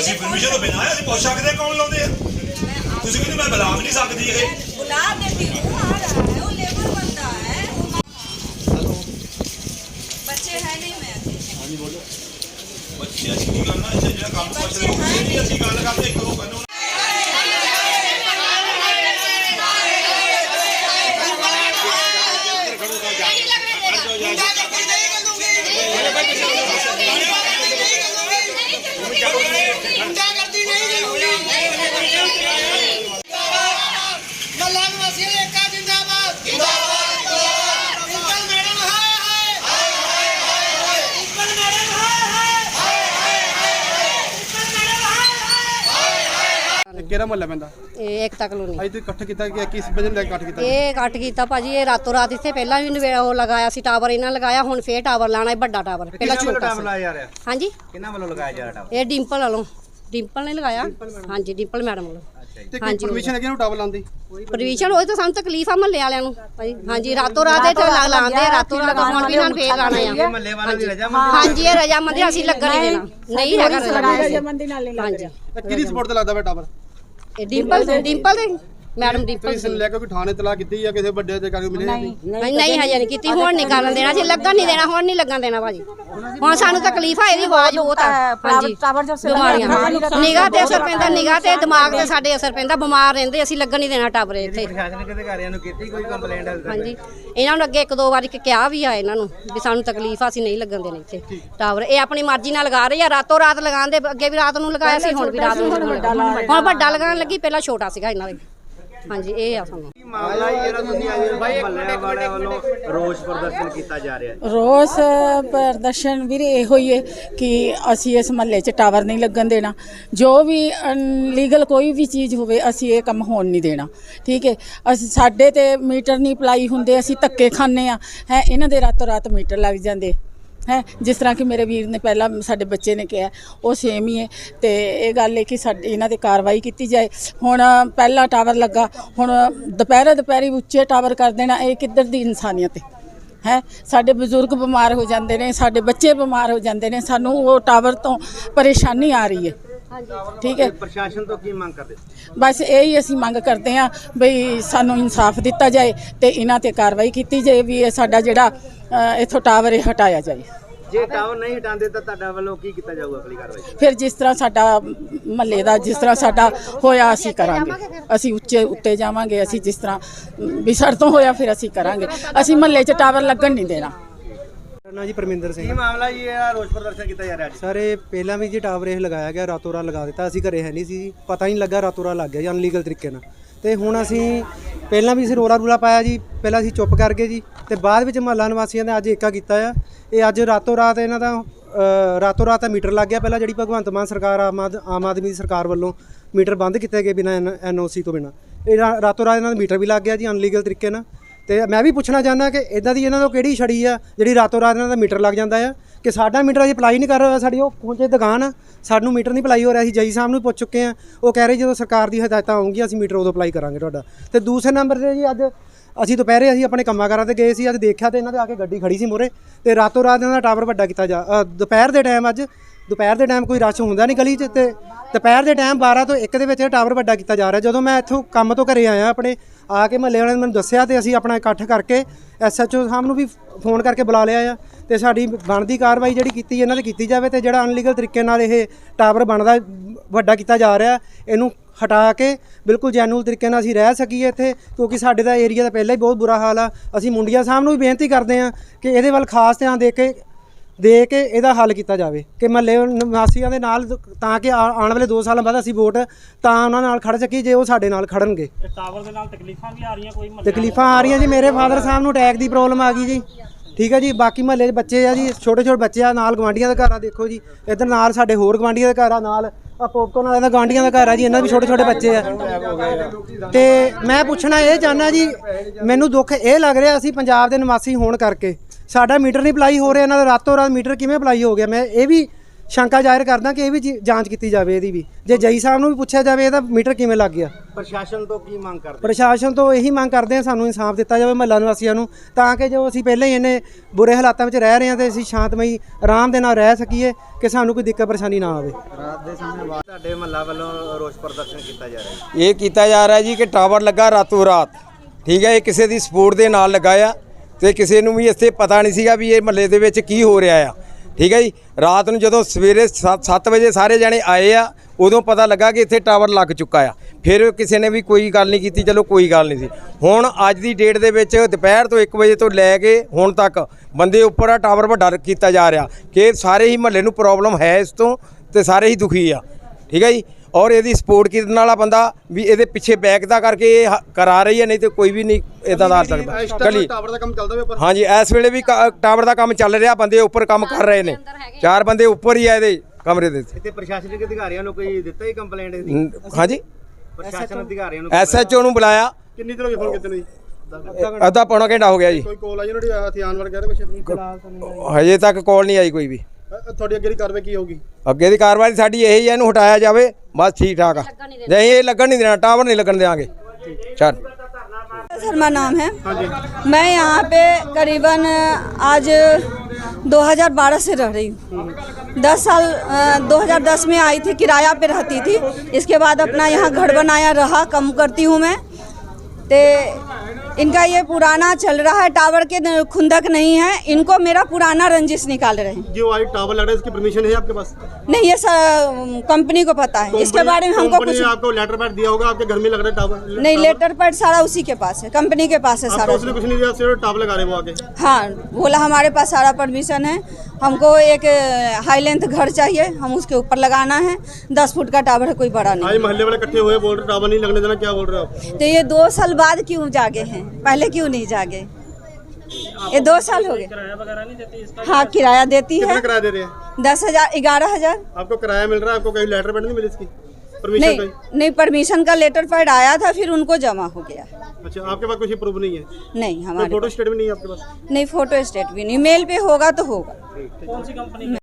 ਅਸੀਂ ਪਰਮਿਸ਼ਨ ਤੋਂ ਬਿਨਾਂ ਅਸੀਂ ਪੁੱਛ ਸਕਦੇ ਹਾਂ ਕੌਣ ਲਾਉਂਦੇ ਆ। ਤੁਸੀਂ ਕਹਿੰਦੇ ਮੈਂ ਬੁਲਾ ਵੀ ਨਹੀਂ ਸਕਦੀ ਇਹ? बता देती हूँ आ रहा है वो लेबर बंदा है हेलो बच्चे हैं नहीं मैं हाँ जी बोलो बच्चे ऐसी गल ना ऐसे जो काम करते हो ऐसी गल करते एक दो करो ਕਿਹੜਾ ਮੁਹੱਲਾ ਪੈਂਦਾ? ਇਹ ਏਕਤਾ ਕਲੋਨੀ। ਅੱਜ ਤੁਸੀਂ ਇਕੱਠ ਕੀਤਾ ਕਿ ਕਿਸ ਵਜ੍ਹਾ ਨਾਲ ਇਕੱਠ ਕੀਤਾ? ਇਹ ਕੱਟ ਕੀਤਾ ਭਾਜੀ ਇਹ ਰਾਤੋਂ ਰਾਤ ਇੱਥੇ ਪਹਿਲਾਂ ਵੀ ਨਵੇਂ ਉਹ ਲਗਾਇਆ ਸੀ ਟਾਵਰ ਇਹਨਾਂ ਲਗਾਇਆ ਹੁਣ ਫੇਰ ਟਾਵਰ ਲਾਣਾ ਹੈ ਵੱਡਾ ਟਾਵਰ ਪਹਿਲਾਂ ਛੋਟਾ ਸੀ। ਜਾ ਰਿਹਾ? ਹਾਂਜੀ? ਕਿਹਨਾਂ ਵੱਲੋਂ ਲਗਾਇਆ ਜਾ ਰਿਹਾ ਟਾਵਰ? ਇਹ ਡਿੰਪਲ ਵਾਲੋਂ। ਡਿੰਪਲ ਨੇ ਲਗਾਇਆ। ਹਾਂਜੀ ਡਿੰਪਲ ਮੈਡਮ ਵੱਲੋਂ। ਤੇ ਕੋਈ ਹਾਂਜੀ। ਪਰਮਿਸ਼ਨ ਹੈਗੀ ਨੂੰ ਟਾਵਰ ਲਾਉਣ ਦੀ? ਪਰਮਿਸ਼ਨ ਹੋਈ ਤਾਂ ਸਾਨੂੰ ਤਕਲੀਫ ਆ ਮਹੱਲੇ ਵਾਲਿਆਂ ਨੂੰ। ਭਾਜੀ ਹਾਂਜੀ ਰਾਤੋਂ ਰਾਤ ਇਹ ਲਾ ਲਾਉਂਦੇ ਆ, ਰਾਤੋਂ ਰਾਤ ਹੁਣ ਵੀ ਇਹਨਾਂ ਨੂੰ ਫੇਰ ਲਾਣਾ ਆ। ਮੱਲੇ ਵਾਲਿਆਂ ਦੀ ਰਜਾ ਹਾਂਜੀ ਇਹ ਰਜਾਮੰਦੀ ਅਸੀਂ ਲੱਗਣ ਨਹੀਂ ਦੇਣਾ। ਨਹੀਂ ਹੈਗਾ ਰਜਾਮੰਦੀ ਹਾਂਜੀ। ਇਹ ਕਿਹਦੀ ਸਪੋਰਟ ਤੇ ਲੱਗਦਾ ਵਾ ਟਾਵਰ? ਇਹ ਡਿੰਪਲ ਡਿੰਪਲ ਦੇ ਮੈਡਮ ਡਿੰਪਲ ਤੁਸੀਂ ਲੈ ਕੇ ਕੋਈ ਥਾਣੇ ਤਲਾ ਕੀਤੀ ਜਾਂ ਕਿਸੇ ਵੱਡੇ ਅਧਿਕਾਰੀ ਨੂੰ ਮਿਲੇ ਨਹੀਂ ਨਹੀਂ ਨਹੀਂ ਹਜੇ ਨਹੀਂ ਕੀਤੀ ਹੁਣ ਨਹੀਂ ਕਰਨ ਦੇਣਾ ਜੀ ਲੱਗਣ ਨਹੀਂ ਦੇਣਾ ਹੁਣ ਨਹੀਂ ਲੱਗਣ ਦੇਣਾ ਭਾਜੀ। ਹੁਣ ਸਾਨੂੰ ਤਕਲੀਫ ਆ ਇਹਦੀ ਆਵਾਜ਼ ਬਹੁਤ ਆ ਹਾਂਜੀ ਬਿਮਾਰੀਆਂ। ਨਿਗਾਹ ਤੇ ਅਸਰ ਪੈਂਦਾ। ਨਿਗਾਹ ਤੇ ਦਿਮਾਗ ਤੇ ਸਾਡੇ ਅਸਰ ਪੈਂਦਾ ਬਿਮਾਰ ਰਹਿੰਦੇ ਅਸੀਂ ਲੱਗਣ ਨਹੀਂ ਦੇਣਾ ਟਾਬਰੇ ਇੱਥੇ। ਪ੍ਰਸ਼ਾਸਨਿਕ ਅਧਿਕਾਰੀਆਂ ਨੂੰ ਕੀਤੀ ਕੋਈ ਕੰਪਲੇਂਟ ਹਾਲੇ ਤੱਕ? ਹਾਂਜੀ ਇਹਨਾਂ ਨੂੰ ਅੱਗੇ ਇੱਕ ਦੋ ਵਾਰੀ ਕਿ- ਕਿਹਾ ਵੀ ਆ ਇਹਨਾਂ ਨੂੰ ਵੀ ਸਾਨੂੰ ਤਕਲੀਫ ਆ ਅਸੀਂ ਨਹੀਂ ਲੱਗਣ ਦੇਣੇ ਇੱਥੇ ਟਾਵਰ। ਇਹ ਆਪਣੀ ਮਰਜ਼ੀ ਨਾਲ ਲਗਾ ਰਹੇ ਆ ਰਾਤੋਂ ਰਾਤ ਲਗਾਉਣ ਦੇ ਅੱਗੇ ਵੀ ਰਾਤ ਨੂੰ ਲਗਾਇਆ ਸੀ ਹੁਣ ਵੀ ਰਾਤ ਨੂੰ। ਹੁਣ ਵੱਡਾ ਲਗਾਉਣ ਲੱਗੀ ਪਹਿਲਾਂ ਛੋਟਾ ਸੀਗਾ ਇਹਨਾਂ ਦੇ। ਹਾਂਜੀ ਇਹ ਆ ਸਾਨੂੰ। ਮਾਮਲਾ ਹੀ ਜਿਹੜਾ ਤੁਸੀਂ ਅੱਜ ਮੱਲੇ ਵਾਲਿਆਂ ਵੱਲੋਂ ਰੋਸ ਪ੍ਰਦਰਸ਼ਨ ਕੀਤਾ ਜਾ ਰਿਹਾ ਹੈ? ਰੋਸ ਪ੍ਰਦਰਸ਼ਨ ਵੀਰੇ ਇਹੋ ਹੀ ਹੈ ਕਿ ਅਸੀਂ ਇਸ ਮਹੱਲੇ 'ਚ ਟਾਵਰ ਨਹੀਂ ਲੱਗਣ ਦੇਣਾ। ਜੋ ਵੀ ਅਨਲੀਗਲ ਕੋਈ ਵੀ ਚੀਜ਼ ਹੋਵੇ ਅਸੀਂ ਇਹ ਕੰਮ ਹੋਣ ਨਹੀਂ ਦੇਣਾ। ਠੀਕ ਹੈ? ਅਸੀਂ ਸਾਡੇ ਤੇ ਮੀਟਰ ਨਹੀਂ ਅਪਲਾਈ ਹੁੰਦੇ ਅਸੀਂ ਧੱਕੇ ਖਾਂਦੇ ਆ ਹੈ ਇਹਨਾਂ ਦੇ ਰਾਤੋਂ ਰਾਤ ਮੀਟਰ ਲੱਗ ਜਾਂਦੇ। ਹੈ ਜਿਸ ਤਰ੍ਹਾਂ ਕਿ ਮੇਰੇ ਵੀਰ ਨੇ ਪਹਿਲਾਂ ਸਾਡੇ ਬੱਚੇ ਨੇ ਕਿਹਾ ਉਹ ਸੇਮ ਹੀ ਹੈ। ਤੇ ਇਹ ਗੱਲ ਹੈ ਕਿ ਸਾਡੇ ਇਹਨਾਂ ਤੇ ਕਾਰਵਾਈ ਕੀਤੀ ਜਾਏ। ਹੁਣ ਪਹਿਲਾ ਟਾਵਰ ਲੱਗਾ ਹੁਣ ਦੁਪਹਿਰੇ ਦੁਪਹਿਰੀ ਉੱਚੇ ਟਾਵਰ ਕਰ ਦੇਣਾ ਇਹ ਕਿੱਧਰ ਦੀ ਇਨਸਾਨੀਅਤ ਹੈ? ਹੈ ਸਾਡੇ ਬਜ਼ੁਰਗ ਬਿਮਾਰ ਹੋ ਜਾਂਦੇ ਨੇ ਸਾਡੇ ਬੱਚੇ ਬਿਮਾਰ ਹੋ ਜਾਂਦੇ ਨੇ ਸਾਨੂੰ ਉਹ ਟਾਵਰ ਤੋਂ ਪਰੇਸ਼ਾਨੀ ਆ ਰਹੀ ਹੈ। ਠੀਕ ਹੈ। ਪ੍ਰਸ਼ਾਸਨ ਤੋਂ ਕੀ ਮੰਗ ਕਰਦੇ? ਬਸ ਇਹ ਹੀ ਅਸੀਂ ਮੰਗ ਕਰਦੇ ਹਾਂ ਬਈ ਸਾਨੂੰ ਇਨਸਾਫ ਦਿੱਤਾ ਜਾਏ ਤੇ ਇਹਨਾਂ ਤੇ ਕਾਰਵਾਈ ਕੀਤੀ ਜਾਏ ਵੀ ਇਹ ਸਾਡਾ ਜਿਹੜਾ ਇੱਥੋਂ ਟਾਵਰ ਇਹ ਹਟਾਇਆ ਜਾਏ। ਜੇ ਟਾਵਰ ਨਹੀਂ ਹਟਾਉਂਦੇ ਤਾਂ ਤੁਹਾਡਾ ਵੱਲੋਂ ਕੀ ਕੀਤਾ ਜਾਊਗਾ ਅਗਲੀ ਕਾਰਵਾਈ? ਫਿਰ ਜਿਸ ਤਰ੍ਹਾਂ ਸਾਡਾ ਮਹੱਲੇ ਦਾ ਜਿਸ ਤਰ੍ਹਾਂ ਸਾਡਾ ਹੋਇਆ ਅਸੀਂ ਕਰਾਂਗੇ। ਅਸੀਂ ਉੱਚੇ ਉੱਤੇ ਜਾਵਾਂਗੇ ਅਸੀਂ ਜਿਸ ਤਰ੍ਹਾਂ ਵੀ ਸਾਡੇ ਤੋਂ ਹੋਇਆ ਫਿਰ ਅਸੀਂ ਕਰਾਂਗੇ। ਅਸੀਂ ਮਹੱਲੇ 'ਚ ਟਾਵਰ ਲੱਗਣ ਨਹੀਂ ਦੇਣਾ। ਨਾਂ ਜੀ ਪਰਮਿੰਦਰ ਸਿੰਘ ਕੀ ਮਾਮਲਾ ਜੀ ਇਹ ਰੋਸ ਪ੍ਰਦਰਸ਼ਨ ਕੀਤਾ ਜਾ ਰਿਹਾ ਅੱਜ? ਸਰ ਇਹ ਪਹਿਲਾਂ ਵੀ ਜੀ ਟਾਵਰ ਇਹ ਲਗਾਇਆ ਗਿਆ ਰਾਤੋਂ ਰਾਤ ਲਗਾ ਦਿੱਤਾ ਅਸੀਂ ਘਰੇ ਹੈ ਨਹੀਂ ਸੀ। ਪਤਾ ਹੀ ਨਹੀਂ ਲੱਗਾ ਰਾਤੋਂ ਰਾਤ ਲੱਗ ਗਿਆ ਜੀ ਅਨਲੀਗਲ ਤਰੀਕੇ ਨਾਲ। ਤੇ ਹੁਣ ਅਸੀਂ ਪਹਿਲਾਂ ਵੀ ਅਸੀਂ ਰੋਲਾ ਰੂਲਾ ਪਾਇਆ ਜੀ ਪਹਿਲਾਂ ਅਸੀਂ ਚੁੱਪ ਕਰ ਗਏ ਜੀ ਤੇ ਬਾਅਦ ਵਿੱਚ ਮਹੱਲਾ ਨਿਵਾਸੀਆਂ ਨੇ ਅੱਜ ਏਕਾ ਕੀਤਾ ਆ। ਇਹ ਅੱਜ ਰਾਤੋਂ ਰਾਤ ਇਹਨਾਂ ਦਾ ਰਾਤੋਂ ਰਾਤ ਮੀਟਰ ਲੱਗ ਗਿਆ ਪਹਿਲਾਂ, ਜਿਹੜੀ ਭਗਵੰਤ ਮਾਨ ਸਰਕਾਰ, ਆਮ ਆਦ- ਆਮ ਆਦਮੀ ਦੀ ਸਰਕਾਰ ਵੱਲੋਂ ਮੀਟਰ ਬੰਦ ਕੀਤੇ ਗਏ ਬਿਨਾਂ ਐਨਓਸੀ ਤੋਂ ਬਿਨਾਂ। ਇਹ ਰਾਤੋਂ ਰਾਤ ਇਹਨਾਂ ਦਾ ਮੀਟਰ ਵੀ ਲੱਗ ਗਿਆ ਜੀ, ਅਨਲੀਗਲ ਤਰੀਕੇ ਨਾਲ। ਤੇ ਮੈਂ ਵੀ ਪੁੱਛਣਾ ਚਾਹੁੰਦਾ ਕਿ ਇਦਾਂ ਦੀ ਇਹਨਾਂ ਤੋਂ ਕਿਹੜੀ ਛੜੀ ਆ, ਜਿਹੜੀ ਰਾਤੋਂ ਰਾਤ ਇਹਨਾਂ ਦਾ ਮੀਟਰ ਲੱਗ ਜਾਂਦਾ ਆ? ਕਿ ਸਾਡਾ ਮੀਟਰ ਅਸੀਂ ਅਪਲਾਈ ਨਹੀਂ ਕਰ ਰਿਹਾ ਸਾਡੀ, ਉਹ ਪਹੁੰਚੇ ਦੁਕਾਨ, ਸਾਨੂੰ ਮੀਟਰ ਨਹੀਂ ਅਪਲਾਈ ਹੋ ਰਿਹਾ, ਅਸੀਂ ਜਈ ਸਾਹਿਬ ਨੂੰ ਪੁੱਛ ਚੁੱਕੇ ਆ। ਉਹ ਕਹਿ ਰਹੇ ਜਦੋਂ ਸਰਕਾਰ ਦੀ ਹਦਾਇਤਾਂ ਆਉਂਗੀਆਂ ਅਸੀਂ ਮੀਟਰ ਉਦੋਂ ਅਪਲਾਈ ਕਰਾਂਗੇ ਤੁਹਾਡਾ। ਤੇ ਦੂਸਰੇ ਨੰਬਰ ਤੇ ਜੀ ਅੱਜ ਅਸੀਂ ਦੁਪਹਿਰੇ ਅਸੀਂ ਆਪਣੇ ਕੰਮਾਂ ਕਾਰਾਂ ਤੇ ਗਏ ਸੀ ਅੱਜ ਦੇਖਿਆ ਤੇ ਇਹਨਾਂ ਦੇ ਆ ਕੇ ਗੱਡੀ ਖੜੀ ਸੀ ਮੂਹਰੇ ਤੇ ਰਾਤੋਂ ਰਾਤ ਇਹਨਾਂ ਦਾ ਟਾਵਰ ਵੱਡਾ ਕੀਤਾ ਜਾ ਅ, ਦੁਪਹਿਰ ਦੇ ਟਾਈਮ ਅੱਜ ਦੁਪਹਿਰ ਦੇ ਟਾਈਮ ਕੋਈ ਰਸ਼ ਹੁੰਦਾ ਨਹੀਂ ਗਲੀ 'ਚ ਤੇ ਦੁਪਹਿਰ ਦੇ ਟਾਈਮ 12 ਤੋਂ 1 ਦੇ ਵਿੱਚ ਇਹ ਟਾਵਰ ਵੱਡਾ ਕੀਤਾ ਜਾ ਰਿਹਾ। ਜਦੋਂ ਮੈਂ ਇੱਥੋਂ ਕੰਮ ਤੋਂ ਘਰੇ ਆਇਆ ਆਪਣੇ ਆ ਕੇ ਮਹੱਲੇ ਵਾਲਿਆਂ ਨੇ ਮੈਨੂੰ ਦੱਸਿਆ ਤੇ ਅਸੀਂ ਆਪਣਾ ਇਕੱਠ ਕਰਕੇ ਐਸਐਚਓ ਸਾਹਿਬ ਨੂੰ ਵੀ ਫੋਨ ਕਰਕੇ ਬੁਲਾ ਲਿਆ ਆ। ਤੇ ਸਾਡੀ ਬਣਦੀ ਕਾਰਵਾਈ ਜਿਹੜੀ ਕੀਤੀ ਇਹਨਾਂ ਤੇ ਕੀਤੀ ਜਾਵੇ ਤੇ ਜਿਹੜਾ ਅਨਲੀਗਲ ਤਰੀਕੇ ਨਾਲ ਇਹ ਟਾਵਰ ਬਣਦਾ ਵੱਡਾ ਕੀਤਾ ਜਾ ਰਿਹਾ ਇਹਨੂੰ ਹਟਾ ਕੇ ਬਿਲਕੁਲ ਜੈਨੂਅਲ ਤਰੀਕੇ ਨਾਲ ਅਸੀਂ ਰਹਿ ਸਕੀਏ ਇੱਥੇ ਕਿਉਂਕਿ ਸਾਡੇ ਦਾ ਏਰੀਆ ਦਾ ਪਹਿਲਾਂ ਹੀ ਬਹੁਤ ਬੁਰਾ ਹਾਲ ਆ। ਅਸੀਂ ਮੁੰਡਿਆ ਸਾਹਿਬ ਨੂੰ ਵੀ ਬੇਨਤੀ ਕਰਦੇ ਆ ਕਿ ਇਹਦੇ ਵੱਲ ਖਾਸ ਧਿਆਨ ਦੇ ਕੇ ਦੇ ਕੇ ਇਹਦਾ ਹੱਲ ਕੀਤਾ ਜਾਵੇ ਕਿ ਮਹੱਲੇ ਨਿਵਾਸੀਆਂ ਦੇ ਨਾਲ ਤਾਂ ਕਿ ਆਉਣ ਵਾਲੇ 2 ਸਾਲਾਂ ਬਾਅਦ ਅਸੀਂ ਵੋਟ ਤਾਂ ਉਹਨਾਂ ਨਾਲ ਖੜ ਸਕੀਏ ਜੇ ਉਹ ਸਾਡੇ ਨਾਲ ਖੜਨਗੇ ਟਾਵਰ ਦੇ ਨਾਲ ਤਕਲੀਫਾਂ ਵੀ ਆ ਰਹੀਆਂ ਕੋਈ ਤਕਲੀਫਾਂ ਆ ਰਹੀਆਂ ਜੀ ਮੇਰੇ ਫਾਦਰ ਸਾਹਿਬ ਨੂੰ ਅਟੈਕ ਦੀ ਪ੍ਰੋਬਲਮ ਆ ਗਈ ਜੀ। ਠੀਕ ਹੈ ਜੀ, ਬਾਕੀ ਮਹੱਲੇ ਦੇ ਬੱਚੇ ਆ ਜੀ ਛੋਟੇ ਛੋਟੇ ਬੱਚੇ ਆ, ਨਾਲ ਗਵਾਂਡੀਆਂ ਦੇ ਘਰ ਆ, ਦੇਖੋ ਜੀ, ਇਧਰ ਨਾਲ ਸਾਡੇ ਹੋਰ ਗਵਾਂਡੀਆਂ ਦੇ ਘਰ ਆ, ਨਾਲ ਆ ਪੋਪਕੋਰਨ ਵਾਲਿਆਂ ਦਾ ਗਾਂਡੀਆਂ ਦਾ ਘਰ ਆ ਜੀ, ਇਹਨਾਂ ਵੀ ਛੋਟੇ ਛੋਟੇ ਬੱਚੇ ਆ। ਤੇ ਮੈਂ ਪੁੱਛਣਾ ਇਹ ਚਾਹਨਾ ਜੀ, ਮੈਨੂੰ ਦੁੱਖ ਇਹ ਲੱਗ ਰਿਹਾ ਅਸੀਂ ਪੰਜਾਬ ਦੇ ਨਿਵਾਸੀ ਹੋਣ ਕਰਕੇ, ਸਾਡਾ ਮੀਟਰ ਨਹੀਂ ਅਪਲਾਈ ਹੋ ਰਿਹਾ, ਇਹਨਾਂ ਦਾ ਰਾਤੋਂ ਰਾਤ ਮੀਟਰ ਕਿਵੇਂ ਅਪਲਾਈ ਹੋ ਗਿਆ? ਮੈਂ ਇਹ ਵੀ ਸ਼ੰਕਾ ਜ਼ਾਹਿਰ ਕਰਦਾ ਕਿ ਇਹ ਵੀ ਜੀ- ਜਾਂਚ ਕੀਤੀ ਜਾਵੇ ਇਹਦੀ ਵੀ। ਜੇ ਜਈ ਸਾਹਿਬ ਨੂੰ ਵੀ ਪੁੱਛਿਆ ਜਾਵੇ ਇਹਦਾ ਮੀਟਰ ਕਿਵੇਂ ਲੱਗ ਗਿਆ? ਪ੍ਰਸ਼ਾਸਨ ਤੋਂ ਕੀ ਮੰਗ ਕਰਦੇ? ਪ੍ਰਸ਼ਾਸਨ ਤੋਂ ਇਹੀ ਮੰਗ ਕਰਦੇ ਆ ਸਾਨੂੰ ਇਨਸਾਫ ਦਿੱਤਾ ਜਾਵੇ ਮਹੱਲਾ ਨਿਵਾਸੀਆਂ ਨੂੰ ਤਾਂ ਕਿ ਜੋ ਅਸੀਂ ਪਹਿਲਾਂ ਹੀ ਇੰਨੇ ਬੁਰੇ ਹਾਲਾਤਾਂ ਵਿੱਚ ਰਹਿ ਰਹੇ ਹਾਂ ਤੇ ਅਸੀਂ ਸ਼ਾਂਤਮਈ ਆਰਾਮ ਦੇ ਨਾਲ ਰਹਿ ਸਕੀਏ ਕਿ ਸਾਨੂੰ ਕੋਈ ਦਿੱਕਤ ਪਰੇਸ਼ਾਨੀ ਨਾ ਆਵੇ। ਰਾਤ ਦੇ ਸਮੇਂ ਬਾਅਦ ਤੁਹਾਡੇ ਮਹੱਲਾ ਵੱਲੋਂ ਰੋਸ ਪ੍ਰਦਰਸ਼ਨ ਕੀਤਾ ਜਾ ਰਿਹਾ ਹੈ। ਇਹ ਕੀਤਾ ਜਾ ਰਿਹਾ ਜੀ ਕਿ ਟਾਵਰ ਲੱਗਾ ਰਾਤੋਂ ਰਾਤ। ਠੀਕ ਹੈ ਇਹ ਕਿਸੇ ਦੀ ਸਪੋਰਟ ਦੇ ਨਾਲ ਲੱਗਾ ਆ ਤੇ ਕਿਸੇ ਨੂੰ ਵੀ ਇੱਥੇ ਪਤਾ ਨਹੀਂ ਸੀਗਾ ਵੀ ਇਹ ਮਹੱਲੇ ਦੇ ਵਿੱਚ ਕੀ ਹੋ ਰਿਹਾ ਆ। ਠੀਕ ਹੈ ਜੀ? ਰਾਤ ਨੂੰ ਜਦੋਂ ਸਵੇਰੇ 7 ਵਜੇ ਸਾਰੇ ਜਣੇ ਆਏ ਆ, ਉਦੋਂ ਪਤਾ ਲੱਗਾ ਕਿ ਇੱਥੇ ਟਾਵਰ ਲੱਗ ਚੁੱਕਾ ਆ। ਫਿਰ ਕਿਸੇ ਨੇ ਵੀ ਕੋਈ ਗੱਲ ਨਹੀਂ ਕੀਤੀ, ਚਲੋ ਕੋਈ ਗੱਲ ਨਹੀਂ ਸੀ। ਹੁਣ ਅੱਜ ਦੀ ਡੇਟ ਦੇ ਵਿੱਚ ਦੁਪਹਿਰ ਤੋਂ 1 ਵਜੇ ਤੋਂ ਲੈ ਕੇ ਹੁਣ ਤੱਕ ਬੰਦੇ ਉੱਪਰ ਆ, ਟਾਵਰ ਵੱਡਾ ਕੀਤਾ ਜਾ ਰਿਹਾ। ਕਿ ਸਾਰੇ ਹੀ ਮਹੱਲੇ ਨੂੰ ਪ੍ਰੋਬਲਮ ਹੈ ਇਸ ਤੋਂ ਤੇ ਸਾਰੇ ਹੀ ਦੁਖੀ ਆ। ਠੀਕ ਹੈ ਜੀ? ਔਰ ਇਹਦੀ ਸਪੋਰਟ ਕਰਨ ਵਾਲਾ ਬੰਦਾ ਵੀ ਇਹਦੇ ਪਿੱਛੇ ਬੈਕ ਦਾ ਕਰਕੇ ਇਹ ਹ- ਕਰਾ ਰਹੀ ਹੈ ਨਹੀਂ ਤੇ ਕੋਈ ਵੀ ਨਹੀਂ ਇਦਾਂ ਦਾ ਕਰ ਇਸ ਸਕਦਾ ਕਲੀ ਟਾਵਰ ਦਾ ਕੰਮ ਚੱਲਦਾ ਵੇ ਪਰ ਹਾਂਜੀ ਇਸ ਵੇਲੇ ਵੀ ਕ- ਟਾਵਰ ਦਾ ਕੰਮ ਚੱਲ ਰਿਹਾ ਬੰਦੇ ਉੱਪਰ ਕੰਮ ਕਰ ਰਹੇ ਨੇ। ਚਾਰ ਬੰਦੇ ਉੱਪਰ ਹੀ ਆ ਇਹਦੇ ਕਮਰੇ ਦੇ ਇੱਥੇ ਪ੍ਰਸ਼ਾਸਨਿਕ ਅਧਿਕਾਰੀਆਂ ਨੂੰ ਕੋਈ ਦਿੱਤਾ ਹੀ ਕੰਪਲੇਂਟ ਹਾਂਜੀ? ਪ੍ਰਸ਼ਾਸਨ ਅਧਿਕਾਰੀਆਂ ਨੂੰ ਐਸਐਚਓ ਨੂੰ ਬੁਲਾਇਆ। ਕਿੰਨੀ ਦਿਨ ਹੋ ਗਈ ਫੋਨ ਕੀਤੇ ਨੂੰ ਜੀ? ਅੱਧਾ ਪੌਣਾ ਘੰਟਾ ਹੋ ਗਿਆ ਜੀ। ਕੋਈ ਕਾਲ ਆਈ ਉਹਨਾਂ ਦੀ ਹਥਿਆਰ ਵੜ ਗਿਆ ਕੁਛ? ਹਜੇ ਤੱਕ ਕਾਲ ਨਹੀਂ ਆਈ ਕੋਈ ਵੀ। ਤੁਹਾਡੀ ਅੱਗੇ ਦੀ ਕਾਰਵਾਈ ਕੀ ਹੋਊਗੀ ਅੱਗੇ ਦੀ ਕਾਰਵਾਈ ਸਾਡੀ ਇਹੀ ਹੈ ਇਹਨੂੰ ਹਟਾਇਆ ਜਾਵੇ ਬਸ ਠੀਕ ਠਾਕ ਆ ਨਹੀਂ ਇਹ ਲੱਗਣ ਨਹੀਂ ਦੇਣਾ ਟਾਵਰ ਨਹੀਂ ਲੱਗਣ ਦੇਵਾਂਗੇ ਚੱਲ शर्मा नाम है मैं यहाँ पे करीबन आज 2012 से रह रही हूँ दस साल अ, 2010 में आई थी किराया पे रहती थी इसके बाद अपना यहाँ घर बनाया रहा कम करती हूँ मैं ते इनका ये पुराना चल रहा है टावर के खुंदक नहीं है इनको मेरा पुराना रंजिश निकाल रहे हैं। जो आज टावर लग रहा है इसकी परमिशन है आपके पास? नहीं ये कंपनी को पता है। इसके बारे में हमको कुछ आपको लेटर पैड दिया होगा आपके घर में लग रहा है टावर नहीं लेटर पैड सारा उसी के पास है कंपनी के पास है सारा। कुछ नहीं दिया टावर लगा रहे वो आके। हाँ बोला हमारे पास सारा परमिशन है हमको एक हाई लेंथ घर चाहिए हम उसके ऊपर लगाना है दस फुट का टावर है कोई बड़ा नहीं मोहल्ले वाले इकट्ठे हुए बोल रहे टावर नहीं लगने देना क्या बोल रहे हो तो ये दो साल बाद क्यों जागे हैं? पहले क्यों नहीं जागे ये दो साल हो गए किराया वगैरह नहीं देती इसका हाँ किराया देती कितना है किराया दे रहे हैं दस हजार ग्यारह हजार आपको किराया मिल रहा है आपको कहीं लेटर पैड नहीं मिली इसकी परमिशन नहीं का नहीं परमिशन का लेटर पैड आया था फिर उनको जमा हो गया अच्छा आपके पास कुछ प्रूफ नहीं है नहीं कोई हमारे फोटो स्टेट भी नहीं है आपके पास नहीं फोटो स्टेट भी नहीं मेल पे होगा तो होगा कौन सी कंपनी